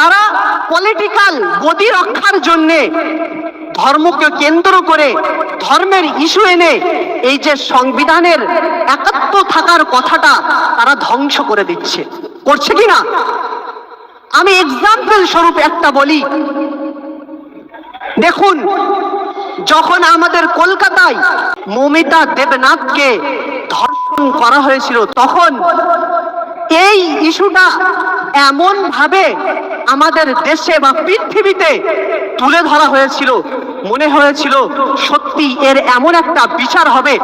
তারা পলিটিক্যাল গদি রক্ষার জন্যে ধর্মকে কেন্দ্র করে ধর্মের ইস্যু এনে এই যে সংবিধানের একাত্ম থাকার কথাটা তারা ধ্বংস করে দিচ্ছে। করছে কি না? আমি এক্সাম্পল স্বরূপ একটা বলি। দেখুন, যখন আমাদের কলকাতায় মমিতা দেবনাথকে ধর্ষণ করা হয়েছিল, তখন এই ইস্যুটা এমন ভাবে আমাদের দেশে বা পৃথিবীতে তুলে ধরা হয়েছিল, মনে হয়েছিল সত্যি এর এমন একটা বিচার হবে,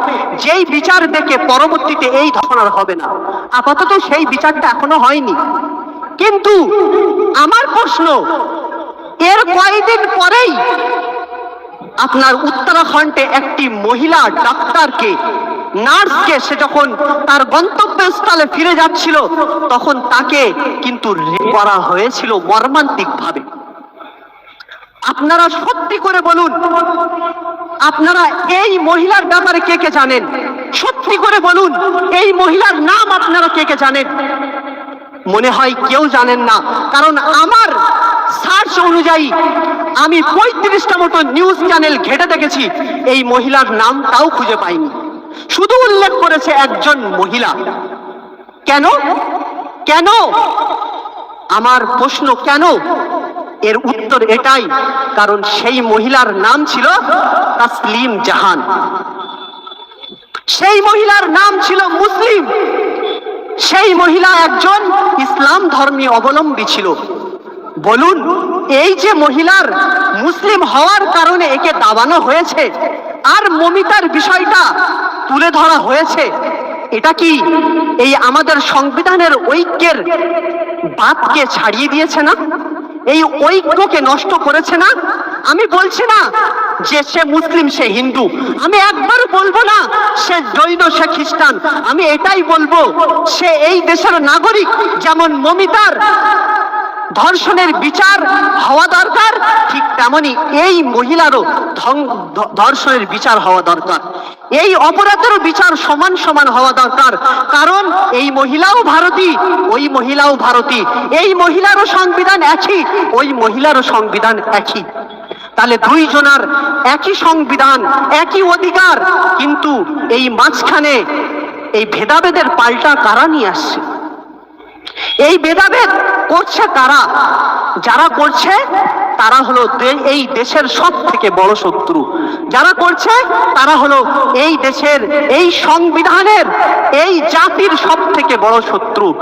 যেই বিচার দেখে পরবর্তীতে এই ধরনের হবে না। আপাতত সেই বিচারটা এখনও হয়নি। কিন্তু আমার প্রশ্ন, এর কয়েকদিন পরেই আপনার উত্তরাখণ্ডে একটি মহিলা ডাক্তারকে নার্সকে সে যখন তার গন্তব্যস্থলে ফিরে যাচ্ছিল, তখন তাকে কিন্তু করা হয়েছিল মর্মান্তিক ভাবে আপনারা সত্যি করে বলুন, আপনারা এই মহিলার ব্যাপারে কে কে জানেন? সত্যি করে বলুন, এই মহিলার নাম আপনারা কে কে জানেন? মনে হয় কেউ জানেন না, কারণ আমার সার্চ অনুযায়ী আমি পঁয়ত্রিশটা মতো নিউজ চ্যানেল ঘেটে দেখেছি, এই মহিলার নামটাও খুঁজে পাইনি। শুধু উল্লেখ করেছে একজন মহিলা। কেন? কেন? আমার প্রশ্ন কেন? এর উত্তর এটাই, কারণ সেই মহিলার নাম ছিল তাসলিম জাহান। সেই মহিলার নাম ছিল মুসলিম। সেই মহিলা একজন ইসলাম ধর্মী অবলম্বী ছিল। বলুন, এই যে মহিলার মুসলিম হওয়ার কারণে একে দাবানো হয়েছে আর মমিতার বিষয়টা তুলে ধরা হয়েছে, এটা কি এই আমাদের সংবিধানের ঐক্যের বাদকে ছাড়িয়ে দিয়েছে না? এই ঐক্যকে নষ্ট করেছে না? আমি বলছি না যে সে মুসলিম, সে হিন্দু। আমি একবার বলব না সে জৈন, সে খ্রিস্টান। আমি এটাই বলব, সে এই দেশের নাগরিক যেমন মমিতার ধর্ষণের বিচার হওয়া দরকার, ঠিক তেমনি এই মহিলারও ধর্ষণের বিচার হওয়া দরকার। এই অপরাধেরও বিচার সমান সমান হওয়া দরকার, কারণ এই মহিলাও ভারতী, ওই মহিলাও ভারতী। এই মহিলারও সংবিধান একই, ওই মহিলারও সংবিধান একই। তাহলে দুইজনার একই সংবিধান, একই অধিকার, কিন্তু এই মাঝখানে এই ভেদাভেদের পাল্টা কারা নিয়ে আসছে? এই ভেদাভেদ করছে কারা? যারা করছে, তারা হলো এই দেশের সব থেকে বড় শত্রু। যারা করছে, তারা হলো এই দেশের এই সংবিধানের এই জাতির সব থেকে বড় শত্রু।